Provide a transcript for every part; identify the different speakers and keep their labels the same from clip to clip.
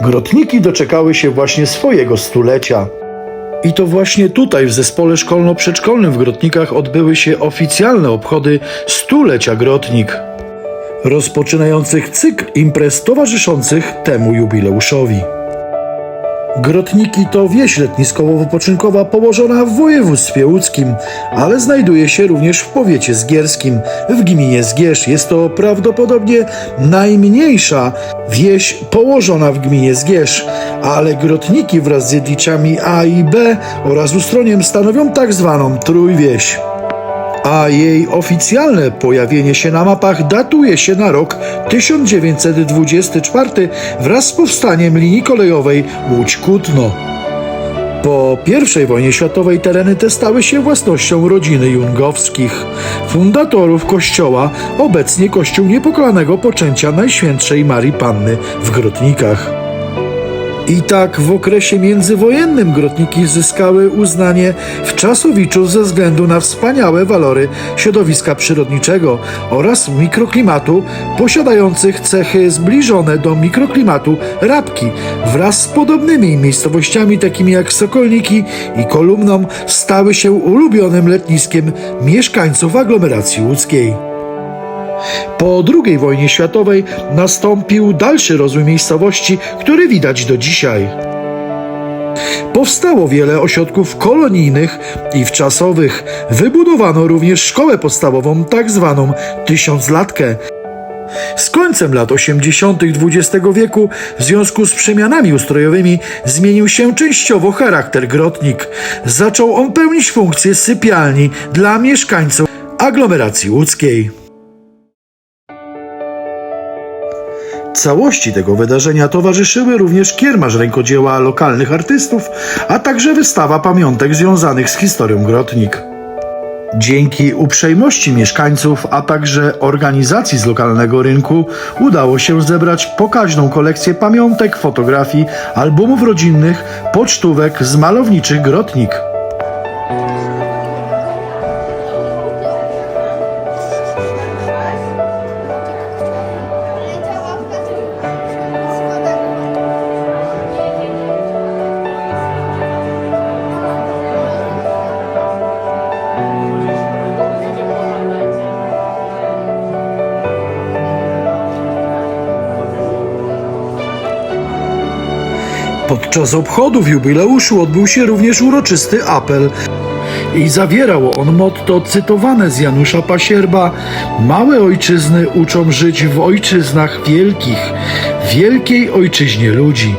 Speaker 1: Grotniki doczekały się właśnie swojego stulecia. I to właśnie tutaj, w zespole szkolno-przedszkolnym w Grotnikach, odbyły się oficjalne obchody stulecia Grotnik, rozpoczynających cykl imprez towarzyszących temu jubileuszowi. Grotniki to wieś letniskowo-wypoczynkowa położona w województwie łódzkim, ale znajduje się również w powiecie zgierskim, w gminie Zgierz. Jest to prawdopodobnie najmniejsza wieś położona w gminie Zgierz, ale Grotniki wraz z Jedliczami A i B oraz Ustroniem stanowią tak zwaną Trójwieś a jej oficjalne pojawienie się na mapach datuje się na rok 1924 wraz z powstaniem linii kolejowej Łódź-Kutno. Po I wojnie światowej tereny te stały się własnością rodziny Jungowskich, fundatorów kościoła, obecnie kościół niepokalanego poczęcia Najświętszej Marii Panny w Grotnikach. I tak w okresie międzywojennym Grotniki zyskały uznanie w Czasowiczu ze względu na wspaniałe walory środowiska przyrodniczego oraz mikroklimatu posiadających cechy zbliżone do mikroklimatu Rabki wraz z podobnymi miejscowościami takimi jak Sokolniki i Kolumną stały się ulubionym letniskiem mieszkańców aglomeracji łódzkiej. Po II wojnie światowej nastąpił dalszy rozwój miejscowości, który widać do dzisiaj. Powstało wiele ośrodków kolonijnych i wczasowych. Wybudowano również szkołę podstawową, tak zwaną tysiąclatkę. Z końcem lat 80. XX wieku, w związku z przemianami ustrojowymi, zmienił się częściowo charakter Grotnik. Zaczął on pełnić funkcję sypialni dla mieszkańców aglomeracji łódzkiej. Całości tego wydarzenia towarzyszyły również kiermasz rękodzieła lokalnych artystów, a także wystawa pamiątek związanych z historią Grotnik. Dzięki uprzejmości mieszkańców, a także organizacji z lokalnego rynku udało się zebrać pokaźną kolekcję pamiątek, fotografii, albumów rodzinnych, pocztówek z malowniczych Grotnik. Podczas obchodów jubileuszu odbył się również uroczysty apel i zawierał on motto cytowane z Janusza Pasierba Małe ojczyzny uczą żyć w ojczyznach wielkich, wielkiej ojczyźnie ludzi.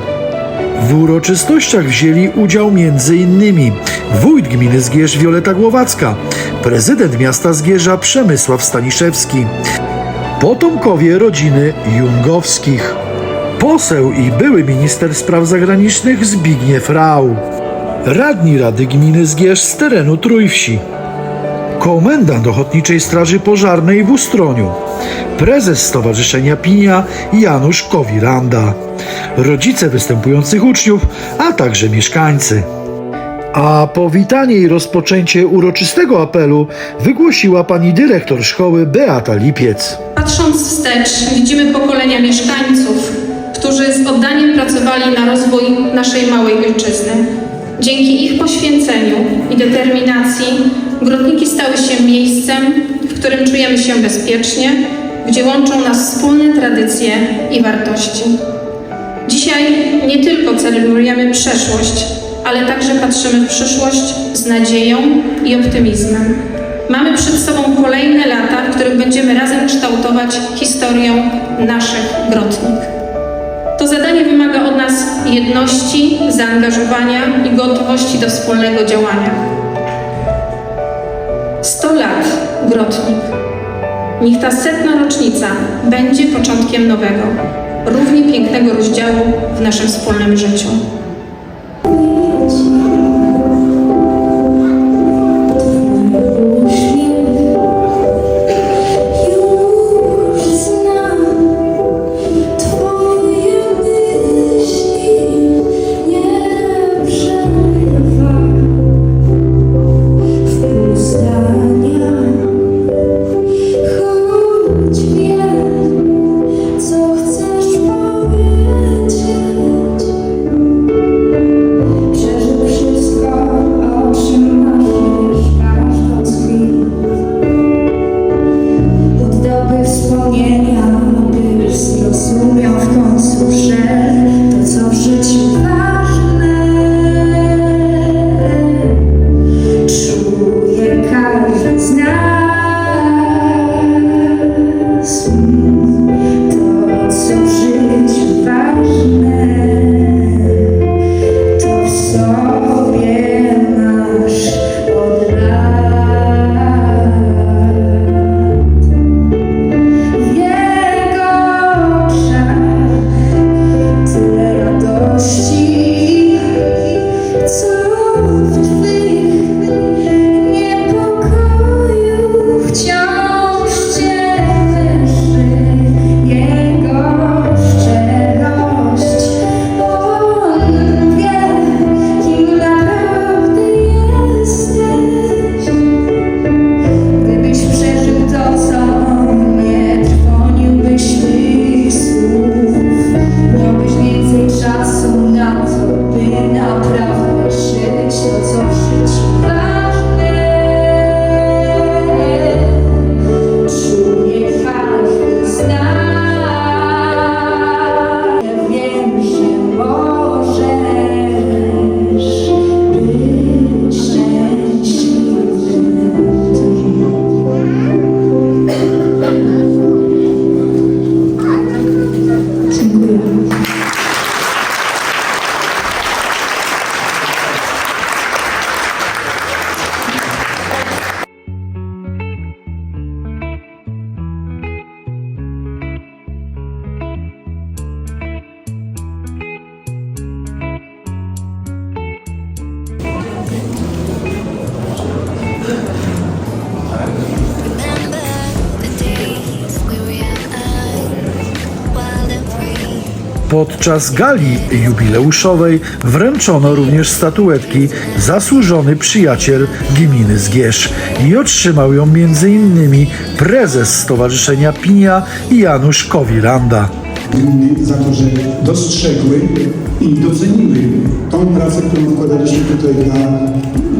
Speaker 1: W uroczystościach wzięli udział m.in. wójt gminy Zgierz Wioleta Głowacka, prezydent miasta Zgierza Przemysław Staniszewski, potomkowie rodziny Jungowskich, poseł i były minister spraw zagranicznych Zbigniew Rau, radni Rady Gminy Zgierz z terenu Trójwsi, komendant Ochotniczej Straży Pożarnej w Ustroniu, prezes Stowarzyszenia Pinia Janusz Kowiranda, rodzice występujących uczniów, a także mieszkańcy. A powitanie i rozpoczęcie uroczystego apelu wygłosiła pani dyrektor szkoły Beata Lipiec.
Speaker 2: Patrząc wstecz, widzimy pokolenia mieszkańców, na rozwój naszej małej ojczyzny. Dzięki ich poświęceniu i determinacji Grotniki stały się miejscem, w którym czujemy się bezpiecznie, gdzie łączą nas wspólne tradycje i wartości. Dzisiaj nie tylko celebrujemy przeszłość, ale także patrzymy w przyszłość z nadzieją i optymizmem. Mamy przed sobą kolejne lata, w których będziemy razem kształtować historię naszych Grotnik. To zadanie wymaga od nas jedności, zaangażowania i gotowości do wspólnego działania. 100 lat Grotnik. Niech ta setna rocznica będzie początkiem nowego, równie pięknego rozdziału w naszym wspólnym życiu.
Speaker 3: 十五 we.
Speaker 1: Podczas gali jubileuszowej wręczono również statuetki Zasłużony Przyjaciel Gminy Zgierz i otrzymał ją m.in. prezes Stowarzyszenia Pinia Janusz Kowiranda.
Speaker 4: Gminy za to, że dostrzegły i doceniły tą pracę, którą wkładaliśmy tutaj na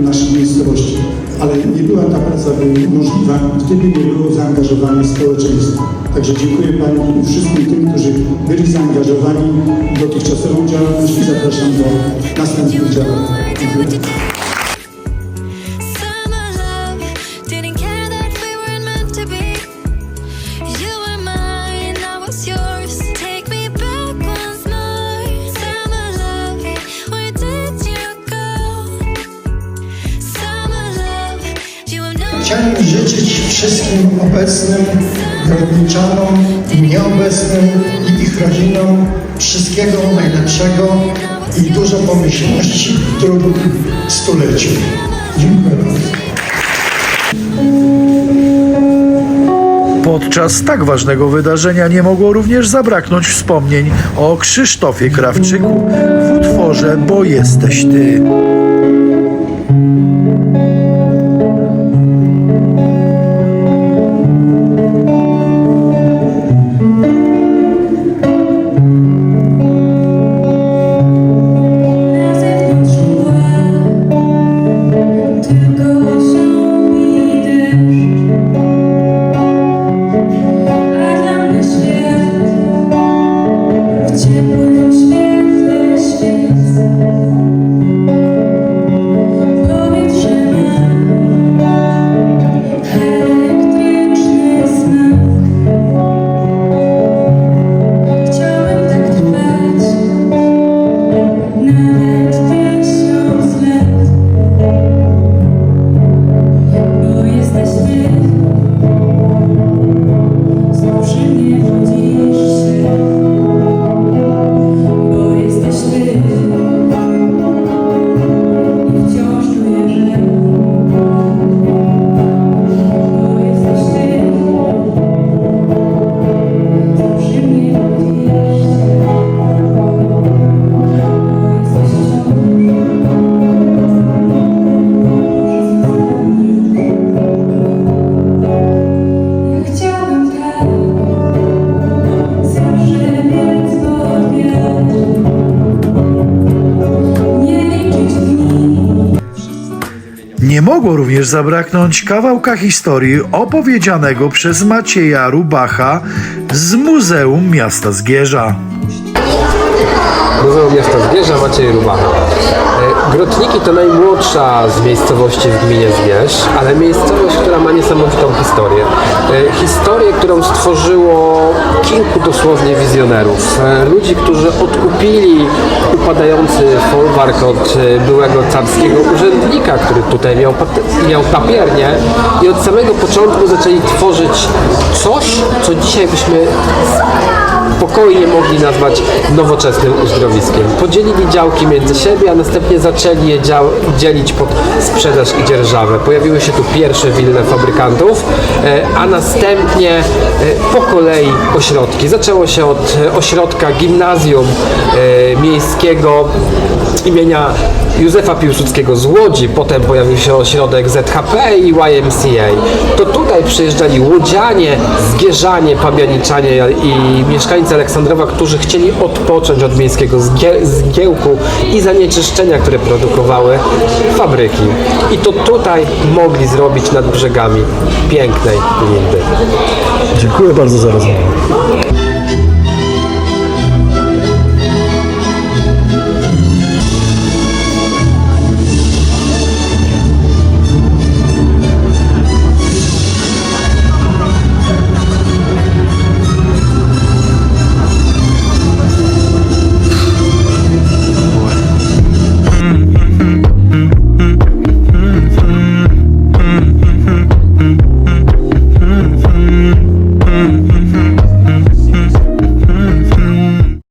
Speaker 4: naszej miejscowości. Ale nie była ta praca możliwa, gdyby nie było zaangażowania społeczeństwa. Także dziękuję Pani i wszystkim tym, którzy byli zaangażowani w dotychczasową działalność i zapraszam do następnych działań. Dziękuję.
Speaker 5: Wszystkim obecnym grodniczanom nieobecnym i ich rodzinom wszystkiego najlepszego i dużo pomyślności w drugim stuleciu. Dziękuję.
Speaker 1: Podczas tak ważnego wydarzenia nie mogło również zabraknąć wspomnień o Krzysztofie Krawczyku w utworze Bo jesteś ty.
Speaker 3: W
Speaker 1: mogło również zabraknąć kawałka historii opowiedzianego przez Macieja Rubacha z Muzeum Miasta Zgierza.
Speaker 6: Muzeum Miasta Zgierza Maciej Rubacha. Grotniki to najmłodsza z miejscowości w gminie Zgierz, ale miejscowość, która ma niesamowitą historię. E, Historię, którą stworzyło kilku dosłownie wizjonerów. E, Ludzi, którzy odkupili upadający folwark od e, byłego carskiego urzędnika, który tutaj miał, miał papiernię i od samego początku zaczęli tworzyć coś, co dzisiaj byśmy spokojnie mogli nazwać nowoczesnym uzdrowiskiem. Podzielili działki między siebie, a następnie zaczęli je dział, dzielić pod sprzedaż i dzierżawę. Pojawiły się tu pierwsze wilne fabrykantów, e, a następnie e, po kolei ośrodki. Zaczęło się od e, ośrodka gimnazjum miejskiego imienia Józefa Piłsudskiego z Łodzi, potem pojawił się ośrodek ZHP i YMCA. To tutaj przyjeżdżali łodzianie, zgierzanie, pabianiczanie i mieszkańcy Aleksandrowa, którzy chcieli odpocząć od miejskiego zgie- zgiełku i zanieczyszczenia, które produkowały fabryki. I to tutaj mogli zrobić nad brzegami pięknej Lindy.
Speaker 1: Dziękuję bardzo za rozmowę.